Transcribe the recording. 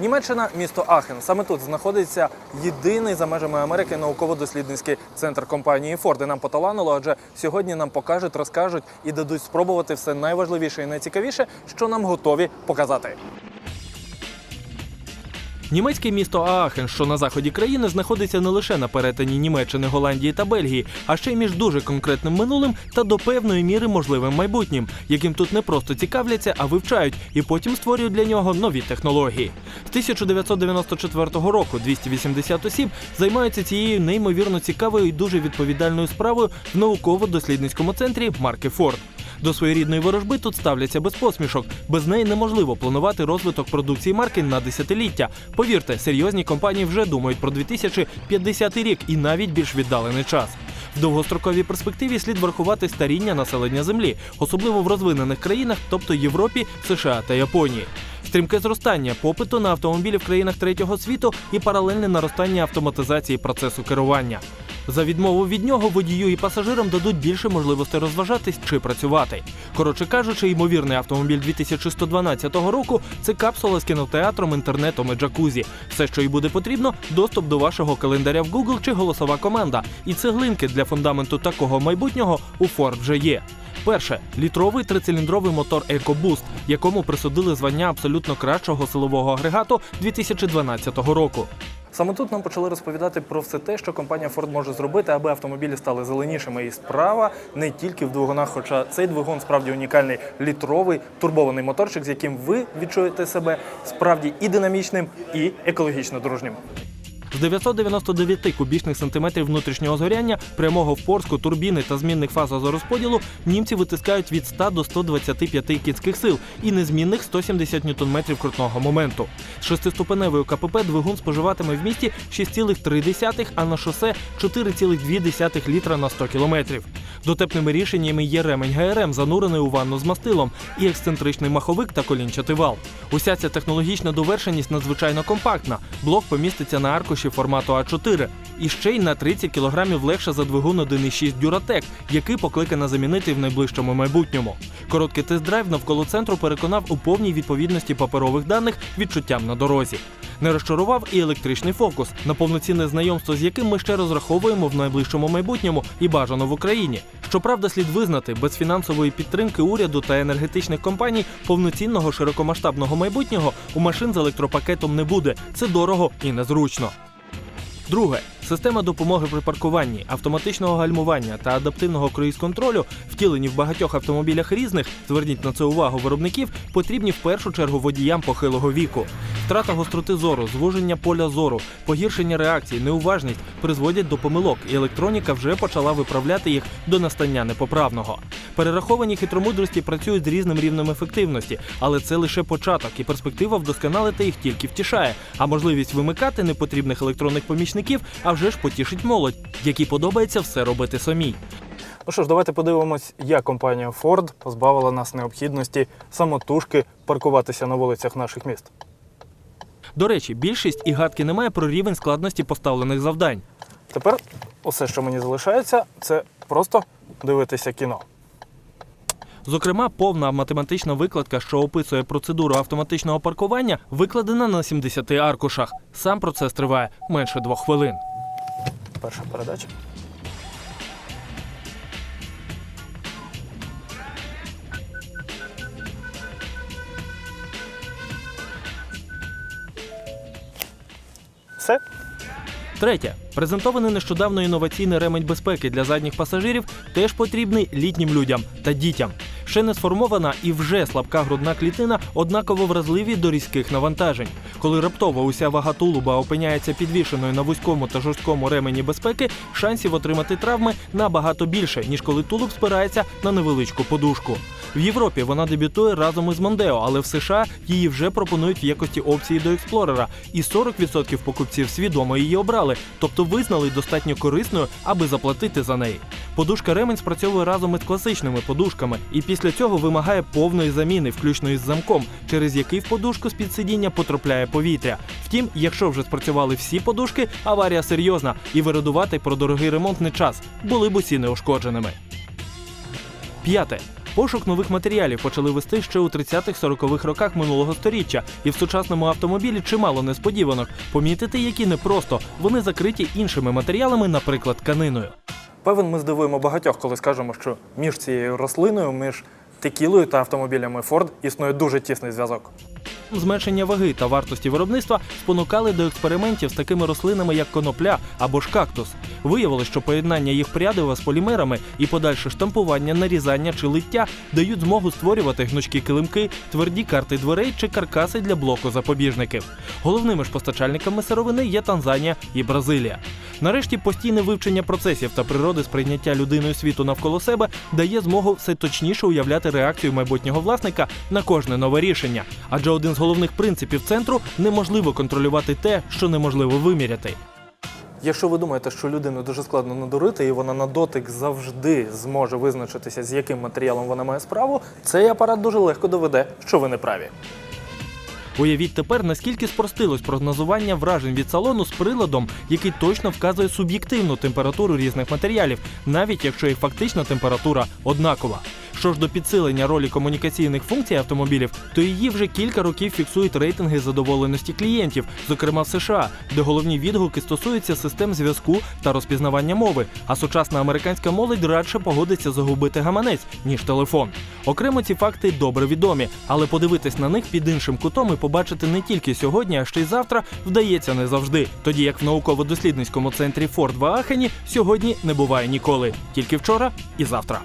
Німеччина, місто Ахен. Саме тут знаходиться єдиний за межами Америки науково-дослідницький центр компанії. І нам поталанило, адже сьогодні нам покажуть, розкажуть і дадуть спробувати все найважливіше і найцікавіше, що нам готові показати. Німецьке місто Аахен, що на заході країни, знаходиться не лише на перетині Німеччини, Голландії та Бельгії, а ще й між дуже конкретним минулим та до певної міри можливим майбутнім, яким тут не просто цікавляться, а вивчають, і потім створюють для нього нові технології. З 1994 року 280 осіб займаються цією неймовірно цікавою і дуже відповідальною справою в науково-дослідницькому центрі марки Форд. До своєрідної ворожби тут ставляться без посмішок. Без неї неможливо планувати розвиток продукції марки на десятиліття. Повірте, серйозні компанії вже думають про 2050 рік і навіть більш віддалений час. В довгостроковій перспективі слід врахувати старіння населення землі, особливо в розвинених країнах, тобто Європі, США та Японії. Стрімке зростання попиту на автомобілі в країнах третього світу і паралельне наростання автоматизації процесу керування. За відмову від нього водію і пасажирам дадуть більше можливостей розважатись чи працювати. Коротше кажучи, ймовірний автомобіль 2112 року це капсула з кінотеатром, інтернетом і джакузі. Все, що й буде потрібно, доступ до вашого календаря в Google чи голосова команда. І цеглинки для фундаменту такого майбутнього у Ford вже є. Перше літровий трициліндровий мотор EcoBoost, якому присудили звання абсолютно кращого силового агрегату 2012 року. Саме тут нам почали розповідати про все те, що компанія Ford може зробити, аби автомобілі стали зеленішими. І справа не тільки в двигунах, хоча цей двигун справді унікальний літровий турбований моторчик, з яким ви відчуєте себе справді і динамічним, і екологічно дружнім. З 999 кубічних сантиметрів внутрішнього згоряння, прямого впорску, турбіни та змінних фаз озорозподілу німці витискають від 100 до 125 кінських сил і незмінних 170 ньютон-метрів крутного моменту. З шестиступеневою КПП двигун споживатиме в місті 6,3, а на шосе 4,2 літра на 100 кілометрів. Дотепними рішеннями є ремень ГРМ, занурений у ванну з мастилом, і ексцентричний маховик та колінчатий вал. Уся ця технологічна довершеність надзвичайно компактна. Блок поміститься на аркуші формату А4 і ще й на 30 кілограмів легше за двигун 1.6 Duratec, який покликано замінити в найближчому майбутньому. Короткий тест-драйв навколо центру переконав у повній відповідності паперових даних відчуттям на дорозі. Не розчарував і електричний фокус, на повноцінне знайомство з яким ми ще розраховуємо в найближчому майбутньому і бажано в Україні. Щоправда, слід визнати, без фінансової підтримки уряду та енергетичних компаній повноцінного широкомасштабного майбутнього у машин з електропакетом не буде. Це дорого і незручно. Друге система допомоги при паркуванні, автоматичного гальмування та адаптивного круїз-контролю, втілені в багатьох автомобілях різних, зверніть на це увагу виробників, потрібні в першу чергу водіям похилого віку. Втрата гостроти зору, звуження поля зору, погіршення реакції, неуважність призводять до помилок, і електроніка вже почала виправляти їх до настання непоправного. Перераховані хитромудрості працюють з різним рівнем ефективності, але це лише початок, і перспектива вдосконалити їх тільки втішає. А можливість вимикати непотрібних електронних помічників а вже ж потішить молодь, якій подобається все робити самій. Ну що ж, давайте подивимось, як компанія Ford позбавила нас необхідності самотужки паркуватися на вулицях наших міст. До речі, більшість і гадки немає про рівень складності поставлених завдань. Тепер усе, що мені залишається, це просто дивитися кіно. Зокрема, повна математична викладка, що описує процедуру автоматичного паркування, викладена на 70 аркушах. Сам процес триває менше двох хвилин. Перша передача. Все. Третє. Презентований нещодавно інноваційний ремень безпеки для задніх пасажирів теж потрібний літнім людям та дітям. Ще не сформована і вже слабка грудна клітина однаково вразливі до різких навантажень. Коли раптово уся вага тулуба опиняється підвішеною на вузькому та жорсткому ремені безпеки, шансів отримати травми набагато більше, ніж коли тулуб спирається на невеличку подушку. В Європі вона дебютує разом із Мондео, але в США її вже пропонують в якості опції до експлорера, і 40% покупців свідомо її обрали, тобто визнали достатньо корисною, аби заплатити за неї. Подушка ремень спрацьовує разом із класичними подушками, і після цього вимагає повної заміни, включно із замком, через який в подушку з під сидіння потрапляє повітря. Втім, якщо вже спрацювали всі подушки, аварія серйозна, і вирадувати про дорогий ремонт не час, були б усі неушкодженими. П'яте. Пошук нових матеріалів почали вести ще у 30-40-х роках минулого століття, і в сучасному автомобілі чимало несподіванок. Помітити, які непросто вони закриті іншими матеріалами, наприклад, тканиною. Певен, ми здивуємо багатьох, коли скажемо, що між цією рослиною, між текілою та автомобілями Ford існує дуже тісний зв'язок. Зменшення ваги та вартості виробництва спонукали до експериментів з такими рослинами, як конопля або ж кактус. Виявилось, що поєднання їх прядива з полімерами і подальше штампування, нарізання чи лиття дають змогу створювати гнучкі килимки, тверді карти дверей чи каркаси для блоку запобіжників. Головними ж постачальниками сировини є Танзанія і Бразилія. Нарешті постійне вивчення процесів та природи сприйняття людиною світу навколо себе дає змогу все точніше уявляти реакцію майбутнього власника на кожне нове рішення. Адже один з головних принципів центру неможливо контролювати те, що неможливо виміряти. Якщо ви думаєте, що людину дуже складно надурити, і вона на дотик завжди зможе визначитися, з яким матеріалом вона має справу, цей апарат дуже легко доведе, що ви не праві. Уявіть тепер, наскільки спростилось прогнозування вражень від салону з приладом, який точно вказує суб'єктивну температуру різних матеріалів, навіть якщо їх фактична температура однакова. Що ж до підсилення ролі комунікаційних функцій автомобілів, то її вже кілька років фіксують рейтинги задоволеності клієнтів, зокрема в США, де головні відгуки стосуються систем зв'язку та розпізнавання мови. А сучасна американська молодь радше погодиться загубити гаманець ніж телефон. Окремо ці факти добре відомі, але подивитись на них під іншим кутом і побачити не тільки сьогодні, а ще й завтра вдається не завжди. Тоді як в науково-дослідницькому центрі Форд в Аахені сьогодні не буває ніколи, тільки вчора і завтра.